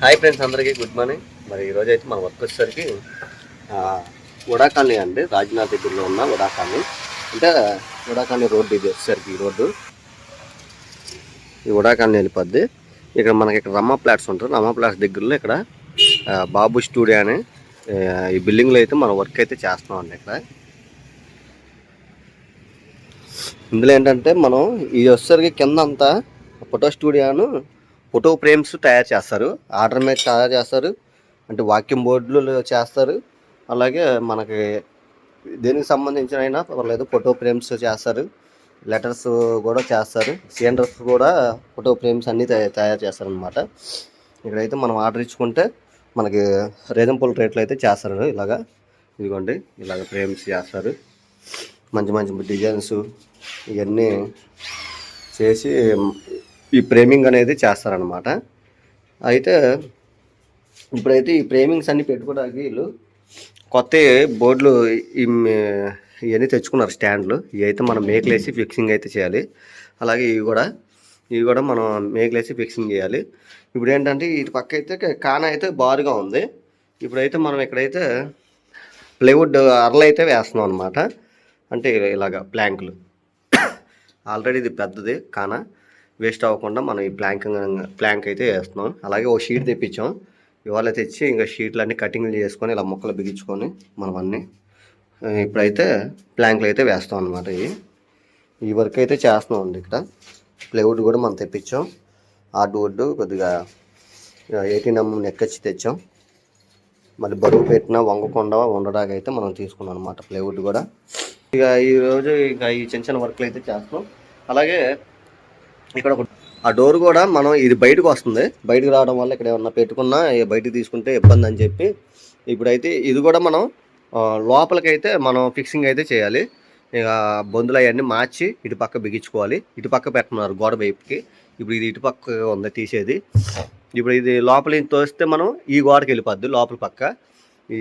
Hi friends అందరికీ good morning మరి ఈరోజు అయితే మన వర్క్ వచ్చేసరికి ఆ, ఉడా కాలనీ అండి. రాజ్నాథ్ దగ్గరలో ఉన్న ఉడా కాలనీ అంటే ఉడా కాలనీ రోడ్డు ఇది వచ్చేసరికి ఈ రోడ్డు. ఈ ఉడా కాలనీ వెళ్ళిపోద్ది. ఇక్కడ మనకి ఇక్కడ రమ్మ ప్లాట్స్ ఉంటారు. రమ్మ ప్లాట్స్ దగ్గరలో ఇక్కడ బాబు స్టూడియో అని ఈ బిల్డింగ్లో అయితే మనం వర్క్ అయితే చేస్తున్నాం అండి ఇక్కడ. ఇందులో ఏంటంటే మనం ఇది వచ్చేసరికి కింద అంతా ఫోటో స్టూడియోను ఫోటో ఫ్రేమ్స్ తయారు చేస్తారు ఆర్డర్ మీద తయారు చేస్తారు అంటే వాక్యం బోర్డులు చేస్తారు అలాగే మనకి దేనికి సంబంధించిన అయినా పర్లేదు ఫోటో ఫ్రేమ్స్ చేస్తారు లెటర్స్ కూడా చేస్తారు సిలిండర్స్ కూడా ఫోటో ఫ్రేమ్స్ అన్నీ తయారు చేస్తారనమాట ఇక్కడైతే మనం ఆర్డర్ ఇచ్చుకుంటే మనకి రీజనబుల్ రేట్లో అయితే చేస్తారు ఇలాగా. ఇదిగోండి ఇలాగ ఫ్రేమ్స్ చేస్తారు. మంచి మంచి డిజైన్స్ ఇవన్నీ చేసి ఈ ఫ్రేమింగ్ అనేది చేస్తారనమాట అయితే ఇప్పుడైతే ఈ ఫ్రేమింగ్స్ అన్ని పెట్టుకోవడానికి వీళ్ళు కొత్త బోర్డులు ఈ ఇవన్నీ తెచ్చుకున్నారు స్టాండ్లు. ఇవి అయితే మనం మేకలేసి ఫిక్సింగ్ అయితే చేయాలి. అలాగే ఇవి కూడా ఇవి కూడా మనం మేకలేసి ఫిక్సింగ్ చేయాలి. ఇప్పుడు ఏంటంటే ఇటు పక్క అయితే కాన అయితే బారుగా ఉంది. ఇప్పుడైతే మనం ఇక్కడైతే ప్లైవుడ్ అరలు అయితే వేస్తున్నాం అనమాట అంటే ఇలాగ ప్లాంకులు. ఆల్రెడీ ఇది పెద్దది కాన. వేస్ట్ అవ్వకుండా మనం ఈ ప్లాంక్ ప్లాంక్ అయితే వేస్తున్నాం. అలాగే ఓ షీట్ తెప్పించాం. ఇవాళ తెచ్చి ఇంకా షీట్లు అన్ని కటింగ్లు చేసుకొని ఇలా ముక్కలు బిగించుకొని మనం అన్నీ ఇప్పుడైతే ప్లాంక్లు అయితే వేస్తాం అనమాట ఇవి. ఈ వర్క్ అయితే చేస్తున్నాం అండి ఇక్కడ. ప్లైవుడ్ కూడా మనం తెప్పించాం. హార్డ్ వుడ్ కొద్దిగా ఎయిటీన్ ఎంఎం నెక్కచ్చి తెచ్చాం. మళ్ళీ బరువు పెట్టినా వంగకుండా ఉండడానికి అయితే మనం తీసుకున్నాం అనమాట ప్లైవుడ్ కూడా. ఇక ఈరోజు ఇక ఈ చిన్న చిన్న వర్క్లు అయితే చేస్తున్నాం. అలాగే ఇక్కడ ఒక ఆ డోర్ కూడా మనం ఇది బయటకు వస్తుంది. బయటకు రావడం వల్ల ఇక్కడ ఏమన్నా పెట్టుకున్నా బయటకు తీసుకుంటే ఇబ్బంది అని చెప్పి ఇప్పుడైతే ఇది కూడా మనం లోపలికైతే మనం ఫిక్సింగ్ అయితే చేయాలి. ఇక బొందులు అవన్నీ మార్చి ఇటు పక్క బిగించుకోవాలి. ఇటు పక్క పెట్టున్నారు గోడ వైపుకి. ఇప్పుడు ఇది ఇటు పక్క ఉంది తీసేది. ఇప్పుడు ఇది లోపలి తోస్తే మనం ఈ గోడకి వెళ్ళిపోద్ది లోపల పక్క. ఈ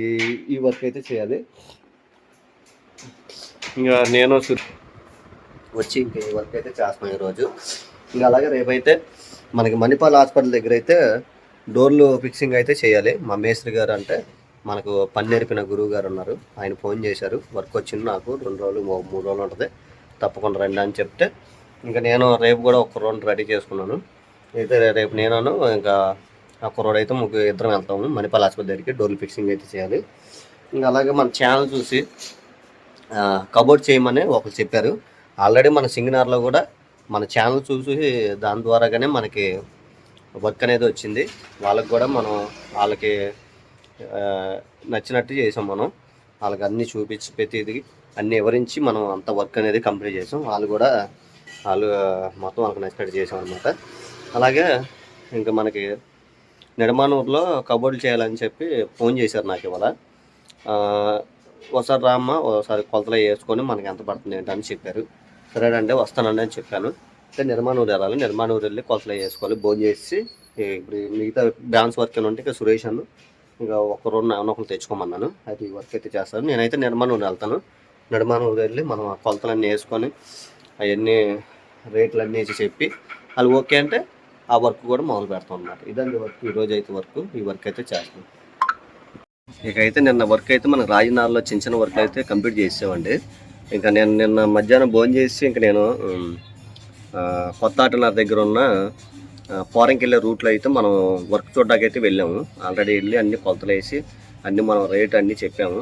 ఈ వర్క్ అయితే చేయాలి. ఇంకా నేను వచ్చి ఇంక ఈ వర్క్ అయితే చేస్తున్నాను ఈరోజు. ఇంకా అలాగే రేపైతే మనకి మణిపాల్ హాస్పిటల్ దగ్గర అయితే డోర్లు ఫిక్సింగ్ అయితే చేయాలి. మా మేస్త్రి గారు అంటే మనకు పని నేర్పిన గురువు గారు ఉన్నారు. ఆయన ఫోన్ చేశారు. వర్క్ వచ్చింది నాకు. రెండు రోజులు మూ- మూడు రోజులు ఉంటుంది. తప్పకుండా రండి అని చెప్తే ఇంకా నేను రేపు కూడా ఒక రోడ్ రెడీ చేసుకున్నాను. అయితే రేపు నేను ఇంకా ఒక రోడ్ అయితే ముగ్గురు ఇద్దరం వెళ్తాము. మణిపాల్ హాస్పిటల్ దగ్గరికి డోర్లు ఫిక్సింగ్ అయితే చేయాలి. ఇంకా అలాగే మన ఛానల్ చూసి కబోర్డ్ చేయమని ఒకరు చెప్పారు. ఆల్రెడీ మన సింగనార్లో కూడా మన ఛానల్ చూసి దాని ద్వారాగానే మనకి వర్క్ అనేది వచ్చింది. వాళ్ళకి కూడా మనం వాళ్ళకి నచ్చినట్టు చేసాం మనం. వాళ్ళకి అన్నీ చూపించి ప్రతిది అన్నీ వివరించి మనం అంత వర్క్ అనేది కంప్లీట్ చేసాం. వాళ్ళు కూడా వాళ్ళు మొత్తం వాళ్ళకి నచ్చినట్టు చేసాం అనమాట అలాగే ఇంకా మనకి నిడమానూరులో కబోర్డులు చేయాలని చెప్పి ఫోన్ చేశారు నాకు ఇవాళ. ఒకసారి రామ్మ ఒకసారి కొలతలు వేసుకొని మనకి ఎంత పడుతుంది ఏంటని చెప్పారు. సరేనండి అంటే వస్తానండి అని చెప్పాను. అయితే నిర్మాణూరు వెళ్ళాలి నిర్మాణూరు వెళ్ళి కొలతలు వేసుకోవాలి. భోజనం చేసి ఇప్పుడు మిగతా డాన్స్ వర్క్ అని ఉంటే ఇక సురేష్ అన్న ఇంకా ఒక రెండు ఒకరు తెచ్చుకోమన్నాను. అది ఈ వర్క్ అయితే చేస్తాను. నేనైతే నిర్మాణూరు వెళ్తాను. నిర్మాణూరు వెళ్ళి మనం ఆ కొలతలన్నీ వేసుకొని అవన్నీ రేట్లు అన్నీ వేసి చెప్పి వాళ్ళు ఓకే అంటే ఆ వర్క్ కూడా మొదలు పెడతాం అన్నమాట. ఇదండి వర్క్ ఈరోజు అయితే వర్క్ ఈ వర్క్ అయితే చేస్తాం. ఇక అయితే నిన్న వర్క్ అయితే మనకు రాజనార్లో చిన్న చిన్న వర్క్ అయితే కంప్లీట్ చేసామండి ఇంకా నేను నిన్న మధ్యాహ్నం భోజనం చేసి ఇంకా నేను కొత్త ఆట కొత్త దగ్గర ఉన్న ఫారెన్కి వెళ్ళే రూట్లో అయితే మనం వర్క్ చూడడానికి అయితే వెళ్ళాము. ఆల్రెడీ వెళ్ళి అన్ని కొలతలు వేసి అన్ని మనం రేట్ అన్ని చెప్పాము.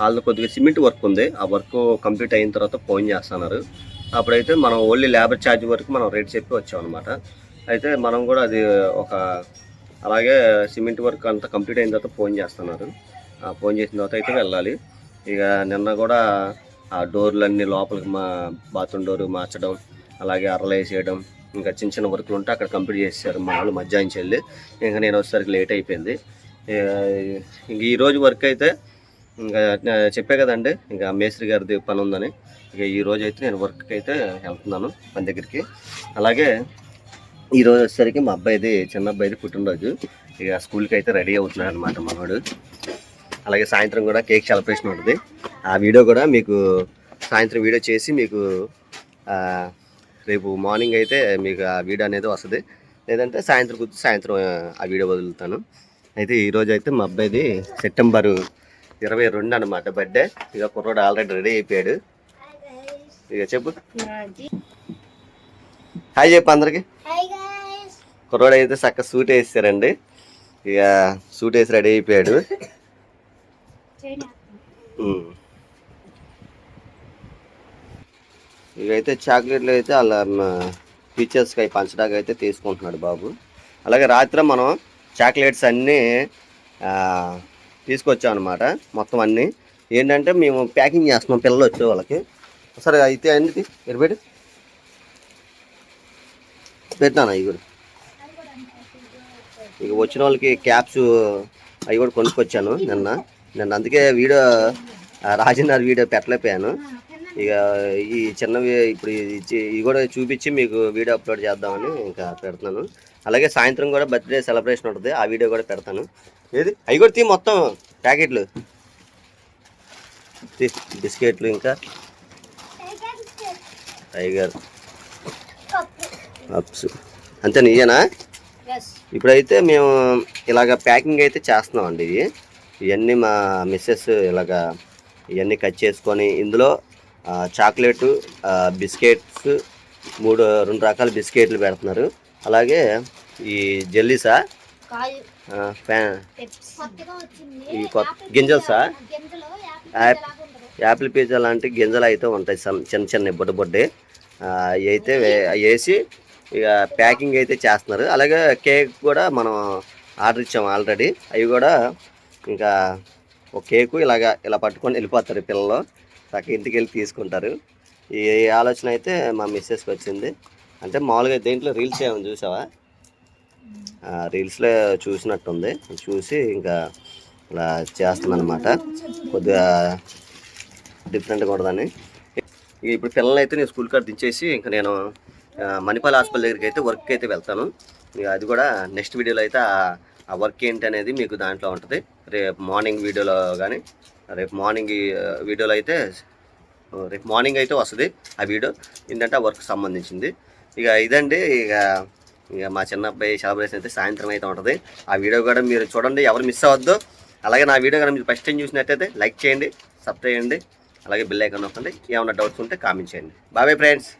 వాళ్ళు కొద్దిగా సిమెంట్ వర్క్ ఉంది. ఆ వర్క్ కంప్లీట్ అయిన తర్వాత ఫోన్ చేస్తున్నారు. అప్పుడైతే మనం ఓన్లీ లేబర్ ఛార్జ్ వరకు మనం రేట్ చెప్పి వచ్చాం అనమాట అయితే మనం కూడా అది ఒక అలాగే సిమెంట్ వర్క్ అంతా కంప్లీట్ అయిన తర్వాత ఫోన్ చేస్తున్నారు. ఆ ఫోన్ చేసిన తర్వాత అయితే వెళ్ళాలి. ఇక నిన్న కూడా ఆ డోర్లు లోపలికి మా బాత్రూమ్ డోర్ మార్చడం అలాగే అరలు వేసేయడం ఇంకా చిన్న చిన్న వర్క్లు ఉంటే అక్కడ కంప్లీట్ చేశారు మా వాళ్ళు మధ్యాహ్నం వెళ్ళి ఇంకా నేను వచ్చేసరికి లేట్ అయిపోయింది. ఇక- ఇంక ఈరోజు వర్క్ అయితే ఇంకా చెప్పే కదండి ఇంకా మేస్త్రి గారిది పని ఉందని. ఇక ఈరోజు అయితే నేను వర్క్కి అయితే వెళ్తున్నాను మన దగ్గరికి. అలాగే ఈరోజు వచ్చేసరికి మా అబ్బాయిది చిన్న అబ్బాయిది పుట్టినరోజు. ఇక స్కూల్కి అయితే రెడీ అవుతున్నాడు అనమాట మనవాడు అలాగే సాయంత్రం కూడా కేక్ సెలబ్రేషన్ ఉంటుంది. ఆ వీడియో కూడా మీకు సాయంత్రం వీడియో చేసి మీకు రేపు మార్నింగ్ అయితే మీకు ఆ వీడియో అనేది వస్తుంది. లేదంటే సాయంత్రం కూర్చొని సాయంత్రం ఆ, ఆ వీడియో వదులుతాను. అయితే ఈరోజు అయితే మా అబ్బాయిది సెప్టెంబర్ ఇరవై రెండు అనమాట బర్త్డే. ఇక కుర్రోడు ఆల్రెడీ రెడీ అయిపోయాడు. ఇక చెప్పు. హాయ్ చెప్పు అందరికి. కుర్రోడు అయితే చక్క సూట్ వేసారండి. ఇక సూట్ వేసి రెడీ అయిపోయాడు. ఇవైతే చాక్లెట్లు అయితే వాళ్ళ టీచర్స్కి అవి పంచడానికి అయితే తీసుకుంటున్నాడు బాబు. అలాగే రాత్రి మనం చాక్లెట్స్ అన్నీ తీసుకొచ్చాం అనమాట మొత్తం అన్నీ. ఏంటంటే మేము ప్యాకింగ్ చేస్తున్నాం పిల్లలు వచ్చే వాళ్ళకి. సరే అయితే అన్ని ఎరబెట్టి పెట్టాను అవి కూడా? ఇక వచ్చిన వాళ్ళకి క్యాప్స్ అవి కూడా కొనుక్కొచ్చాను నిన్న. నిన్న అందుకే వీడియో రాజన్నారు వీడియో పెట్టలేకపోయాను. ఇక ఈ చిన్నవి ఇప్పుడు ఇవి కూడా చూపించి మీకు వీడియో అప్లోడ్ చేద్దామని ఇంకా పెడుతున్నాను. అలాగే సాయంత్రం కూడా బర్త్డే సెలబ్రేషన్ ఉంటుంది ఆ వీడియో కూడా పెడతాను. ఏది? అవి కూడా తీ మొత్తం ప్యాకెట్లు. బిస్కెట్లు ఇంకా. టైగర్. అప్స్ అంతే నీయేనా? ఇప్పుడైతే మేము ఇలాగ ప్యాకింగ్ అయితే చేస్తున్నాం అండి ఇవి ఇవన్నీ మా మిస్సెస్ ఇలాగ ఇవన్నీ కట్ చేసుకొని ఇందులో చాక్లెట్ బిస్కెట్స్ మూడు రెండు రకాల బిస్కెట్లు పెడుతున్నారు. అలాగే ఈ జెల్లీసా? ఈ కొత్త గింజల్సా? యాప్- యాపిల్ పిజ్జా లాంటి గింజలు అయితే ఉంటాయి చిన్న చిన్న బుడ్డ బుడ్డే. అవి అయితే వేసి ఇక ప్యాకింగ్ అయితే చేస్తున్నారు. అలాగే కేక్ కూడా మనం ఆర్డర్ ఇచ్చాము ఆల్రెడీ. అవి కూడా ఇంకా ఒక కేకు ఇలాగ ఇలా పట్టుకొని వెళ్ళిపోతారు పిల్లలు. చక్కగా ఇంటికి వెళ్ళి తీసుకుంటారు. ఈ ఆలోచన అయితే మా మిస్సెస్కి వచ్చింది. అంటే మామూలుగా దేంట్లో రీల్స్ ఏమైనా చూసావా? ఆ, రీల్స్లో చూసినట్టుంది. చూసి ఇంకా ఇలా చేస్తామన్నమాట కొద్దిగా డిఫరెంట్గా ఉండదని ఇప్పుడు పిల్లల్ని అయితే నేను స్కూల్ కాడ దించేసి ఇంకా నేను మణిపాల్ హాస్పిటల్ దగ్గరికి అయితే వర్క్ అయితే వెళ్తాను. అది కూడా నెక్స్ట్ వీడియోలో అయితే ఆ వర్క్ ఏంటి అనేది మీకు దాంట్లో ఉంటుంది. రేపు మార్నింగ్ వీడియోలో కానీ రేపు మార్నింగ్ వీడియోలో అయితే రేపు మార్నింగ్ అయితే వస్తుంది ఆ వీడియో. ఏంటంటే ఆ వర్క్ సంబంధించింది. ఇక ఇదండి ఇక ఇక మా చిన్న అబ్బాయి సెలబ్రేషన్ అయితే సాయంత్రం అయితే ఉంటుంది. ఆ వీడియో కూడా మీరు చూడండి ఎవరు మిస్ అవ్వద్దు. అలాగే నా వీడియో కానీ మీరు ఫస్ట్ టైం చూసినట్టయితే లైక్ చేయండి సబ్స్క్రైబ్ చేయండి. అలాగే బిల్ ఐకాన్ నొక్కండి. ఏమైనా డౌట్స్ ఉంటే కామెంట్ చేయండి. బాబాయ్ ఫ్రెండ్స్.